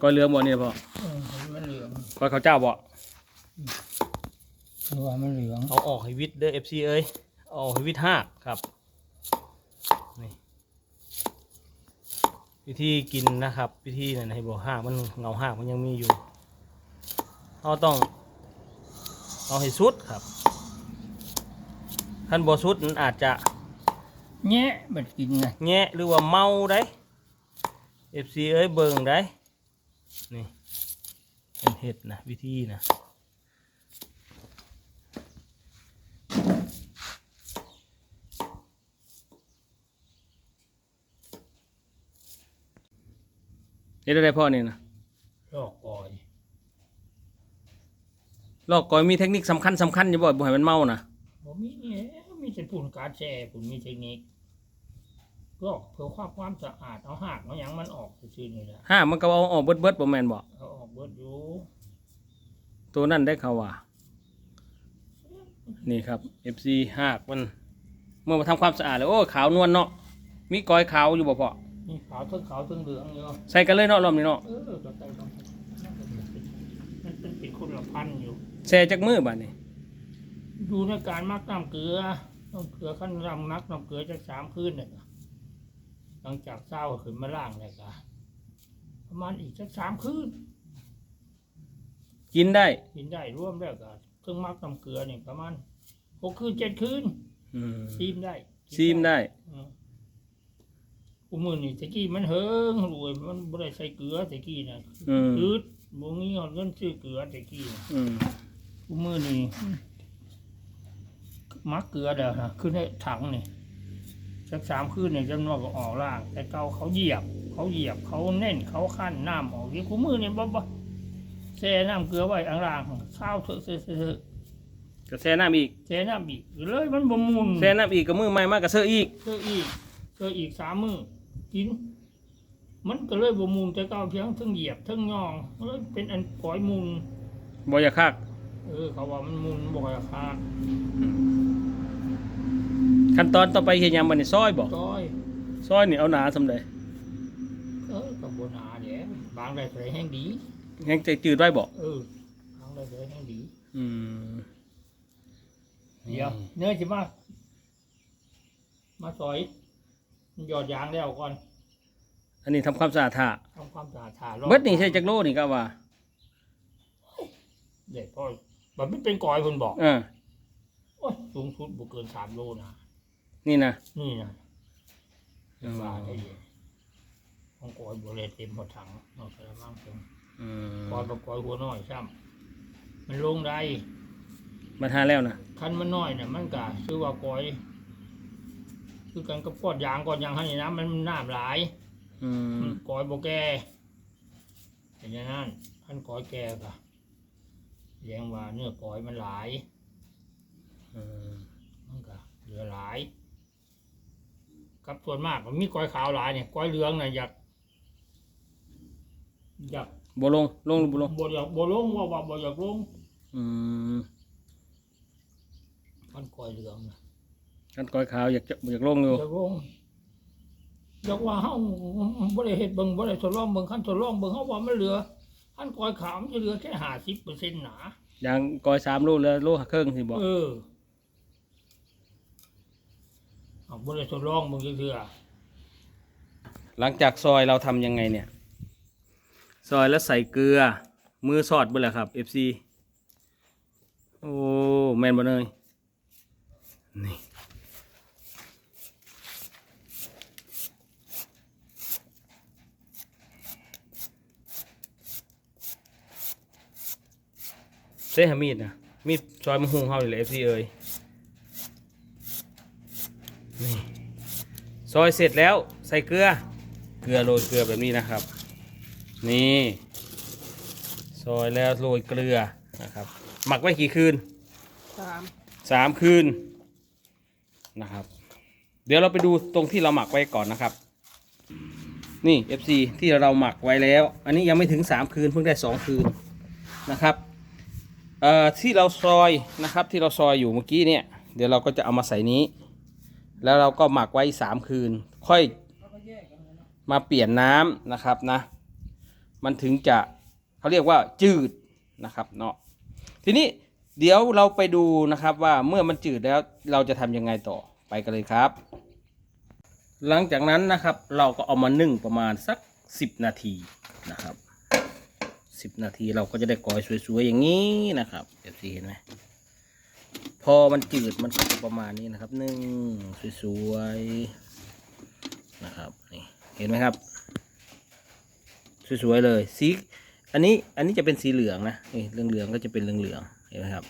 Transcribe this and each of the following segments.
ก้อยเหลืองบ่นี่พ่อเออมันเหลืองก้อยข้าวเจ้าบ่เพราะว่ามันเหลืองเอาออกให้วิทย์เด้อ FC เอ้ยเอาออกให้วิทย์ห้าครับนี่วิธีกินนะครับ วิธีนั่นให้บอกห้ากมันเงาห้ากมันยังมีอยู่เราต้องเอาให้สุดครับท่านบ่สุดมันอาจจะแงะมันกินไงแงะหรือว่าเมาได้เอฟซีเอ้ยเบิ่งได้ นี่เป็นเห็ดนะวิธีนะเฮ็ดได้พ่อนี่นะลอกก่อยลอกก้อยมีเทคนิคสำคัญสำคัญอยู่บ่บ่ให้มันเมานะบ่มีเนี่ยมีแต่ปุ่นการแช่ปุ่นมีเทคนิค ลอกเพื่อความความสะอาดเอาหากเอาหยังมันออกซื่อๆนี่แหละห้ามันก็เอาออกเบิดเบิดๆบ่แม่นบ่เอาออกเบิดอยู่ตัวนั่นได้เขาว่า นี่ครับ FC หากมัน เมื่อมาทำความสะอาดแล้วโอ้ขาวนวลเนาะมีก้อยขาวอยู่บ่พ่อมีขาวทั้งขาวทั้งเหลืองอยู่ใส่กันเลยเนาะรอบนี้เนาะเออก็ใส่ลงไปมันเป็นเป็นคนละพันธุ์อยู่ แช่จักมือบัดนี้ดูในการมักน้ำเกลือน้ำเกลือขั้นรำมักน้ำเกลือจากสามคืนเนี่ยนะห ลังจากเศร้าขึ้นมาล่างเลยกะประมาณอีกสักสามคืนกินได้ กินได้ร่วมแล้วก็เครื่องมักน้ำเกลือเนี่ยประมาณหกคืนเจ็ดคืนอืมซีมได้ซีมได้ อืมอุมือนี่ตะกี้มันเฮิงรวยมันบ่ได้ใส่เกลือตะกี้นะอืมคืดบ่มีเงินซื้อเกลือตะกี้น่ะอืมอุมือนี่มักเกลือเด้อนะขึ้นให้ถังนี่ สักสามคืนเนี่ยจำนวนก็ออกล่าง แต่เก่าเขาเหยียบ เขาเหยียบเขาเน่นเขาขั้นน้ำออกที่กูมือนี่บ่บ่แช่น้ำเกลือไว้อังล่างข้าวเถอะเถอะเถอะเถอะก็แช่น้ำอีกแช่น้ำอีกเลยมันบ่มุนแช่น้ำอีกก็มือใหม่มากก็เสื้ออีกเจออีกเจออีกสามมือกิน มันก็เลยบ่มุนแต่เก่าเพียงเทั้งเหยียบเทั้งยองมันเลยเป็นอันปล่อยมุนบ่อยากคักเออเขาว่ามันมุนบ่อยราคา ขั้นตอนต่อไปเฮ็ดหยังบัดนี้ซอยบ่ต้อย ซอยนี่เอาหนาสำใดเออกับบนาเดี๋ยวบางได้ใส่แห้งดี แห้งใจจืดไว้บ่เออบางได้ใส่แห้งดี อืมเดี๋ยวเนื้อสิมามาซอยหยอดยางแล้วก่อนอันนี้ทำความสะอาดท่าทำความสะอาดถาเบิดนี่ใช่จักโลนี่ก็ว่า เด็ดพ่อแบบไม่เป็นกอยคนบอกเออ โอ้ยสูงสุดบ่เกินสามโลนะ นี่นะนี่นะอ๋อว่าได้เลยของกอยบริเต็มหมดถังนอกจากมั่งเต็มอืมกอยกับกอยหัวน้อยซ้ำมันลงได้มันหาแล้วนะคันมันน้อยเนี่ยมันกะชื่อว่ากอยคือกันกับกอดยางกอดยางให้น้ำมันน้ำหลายอืมกอยโบแก่เป็นอย่างนั้นคันกอยแก่กะเลี้ยงว่าเนื้อกอยมันหลายอืมมันก็เหลือหลาย กับส่วนมากมันมีกอยขาวหลายเนี่ยกอยเหลืองเนี่ยอยากอยากบ่ลงลงหรือบ่ลงบ่อยากบ่ลงว่าว่าบ่อยากลงอืมมันกอยเหลืองนะกันก้อยขาวอยากจะอยากลงอยู่อยากลงอยากว่าเฮาบ่ได้เฮ็ดเบิ่งบ่ได้ทดลองเบิ่งคันทดลองเบิ่งเฮาว่ามันเหลือคันกอยขาวมันจะเหลือแค่50%หนาอย่างก้อยสามโลแล้วโลครึ่งสิบ่เออ เอาบ่ได้ทดลองเบิ่งเทื่อหลังจากซอยเราทำยังไงเนี่ย ซอยแล้วใส่เกลือ มือสอดเบ่แหละครับ FC โอ้แมนบ่เนยนี่เซ่หามีดนะมีดซอยมะฮุงเฮานี่แหละ FC เอ้ย ซอยเสร็จแล้วใส่เกลือ เกลือโรยเกลือแบบนี้นะครับ นี่ซอยแล้วโรยเกลือนะครับ หมักไว้กี่คืนสามสามคืนนะครับ เดี๋ยวเราไปดูตรงที่เราหมักไว้ก่อนนะครับ นี่ FC ที่เราหมักไว้แล้ว อันนี้ยังไม่ถึงสามคืนเพิ่งได้สองคืนนะครับเอ่อที่เราซอยนะครับที่เราซอยอยู่เมื่อกี้เนี่ย เดี๋ยวเราก็จะเอามาใส่นี้ แล้วเราก็หมักไว้สามคืน ค่อยมาเปลี่ยนน้ำนะครับนะ มันถึงจะเขาเรียกว่าจืดนะครับเนาะทีนี้เดี๋ยวเราไปดูนะครับว่าเมื่อมันจืดแล้วเราจะทำยังไงต่อไปกันเลยครับ หลังจากนั้นนะครับเราก็เอามานึ่งประมาณสัก 10 นาทีนะครับ 10 นาทีเราก็จะได้กอยสวยๆอย่างนี้นะครับเดี๋ยวสิเห็นไหม อมันจืดมันก็จะประมาณนี้นะครับนึ่งสวยๆนะครับนี่เห็นไหมครับ สวยๆเลยสีอันนี้อันนี้จะเป็นสีเหลืองนะนี่เหลืองๆก็จะเป็นเหลืองๆเห็นไหมครับ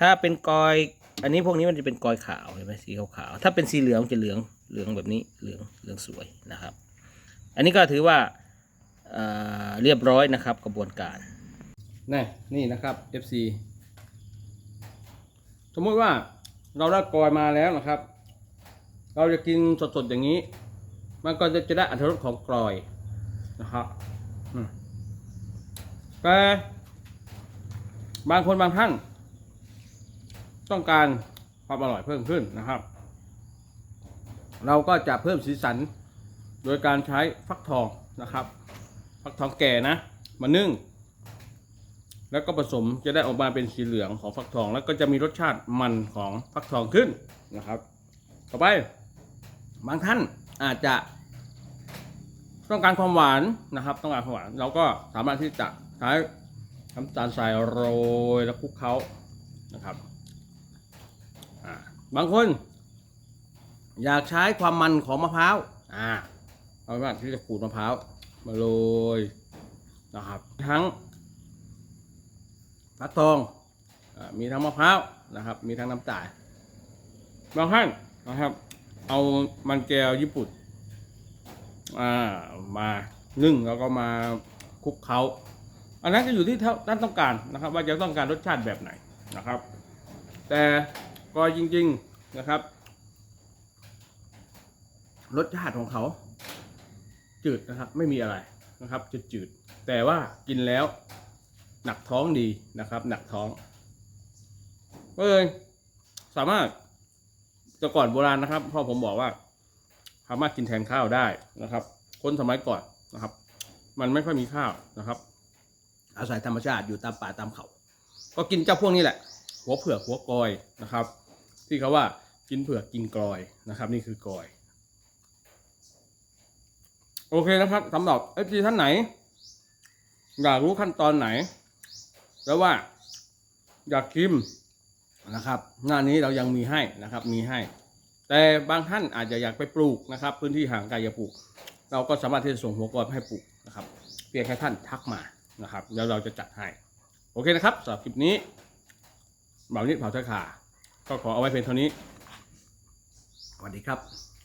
ถ้าเป็นกอย อันนี้พวกนี้มันจะเป็นกอยขาวเห็นไหมสีขาวๆถ้าเป็นสีเหลืองจะเหลืองเหลืองแบบนี้เหลืองเหลืองสวยนะครับ อันนี้ก็ถือว่าเเรียบร้อยนะครับกระบวนการนี่นี่นะครับ FC สมมติว่าเราได้กอยมาแล้วนะครับ เราจะกินสดๆอย่างนี้ มันก็จะจะได้อรรถรสของกลอยนะครับแต่บางคนบางท่านต้องการความอร่อยเพิ่มขึ้นนะครับ เราก็จะเพิ่มสีสันโดยการใช้ฟักทองนะครับ ฟักทองแก่นะ มานึ่ง แล้วก็ผสมจะได้ออกมาเป็นสีเหลืองของฟักทอง แล้วก็จะมีรสชาติมันของฟักทองขึ้นนะครับ ต่อไป บางท่านอาจจะ ต้องการความหวานนะครับ ต้องการความหวานเราก็สามารถที่จะใช้น้ำตาลทรายโรยแล้วคลุกเคล้านะครับบางคน อยากใช้ความมันของมะพร้าวอ่าเอาเป็นว่าที่จะขูดมะพร้าวมาโรยนะครับ ทั้ง ฟักทองอมีทั้งมะพร้าวนะครับ มีทั้งน้ำตาลบางท่านนะครับ เอามันแก้วญี่ปุ่นามานึ่งแล้วก็มาคลุกเคล้าอันนั้นก็อยู่ที่ท่านต้องการนะครับ ว่าจะต้องการรสชาติแบบไหนนะครับ แต่ก็จริง ๆนะครับ รสชาติของเขา จืดนะครับ ไม่มีอะไรนะครับจืดจืดๆแต่ว่ากินแล้ว หนักท้องดีนะครับ หนักท้องก็เลยสามารถแต่ก่อนโบราณนะครับพ่อผมบอกว่าสามารถกินแทนข้าวได้นะครับ คนสมัยก่อนนะครับ มันไม่ค่อยมีข้าวนะครับ อาศัยธรรมชาติอยู่ตามป่าตามเขา ก็กินเจ้าพวกนี้แหละ หัวเผือกหัวกอยนะครับ ที่เขาว่ากินเผือกกินกลอยนะครับ นี่คือกลอยโอเคนะครับสำหรับเอฟซีท่านไหน อยากรู้ขั้นตอนไหน แล้วว่าอยากชิมนะครับงานี้เรายังมีให้นะครับ มีให้ แต่บางท่านอาจจะอยากไปปลูกนะครับ พื้นที่ห่างไกลจะปลูก เราก็สามารถที่จะส่งหัวกรอบให้ปลูกนะครับเพียงแค่ท่านทักมานะครับแล้วเราจะจัดให้ โอเคนะครับสำหรับคลิปนี้บ่าวนิดเผาเทอขาก็ขอเอาไว้เพียงเท่านี้สวัสดีครับ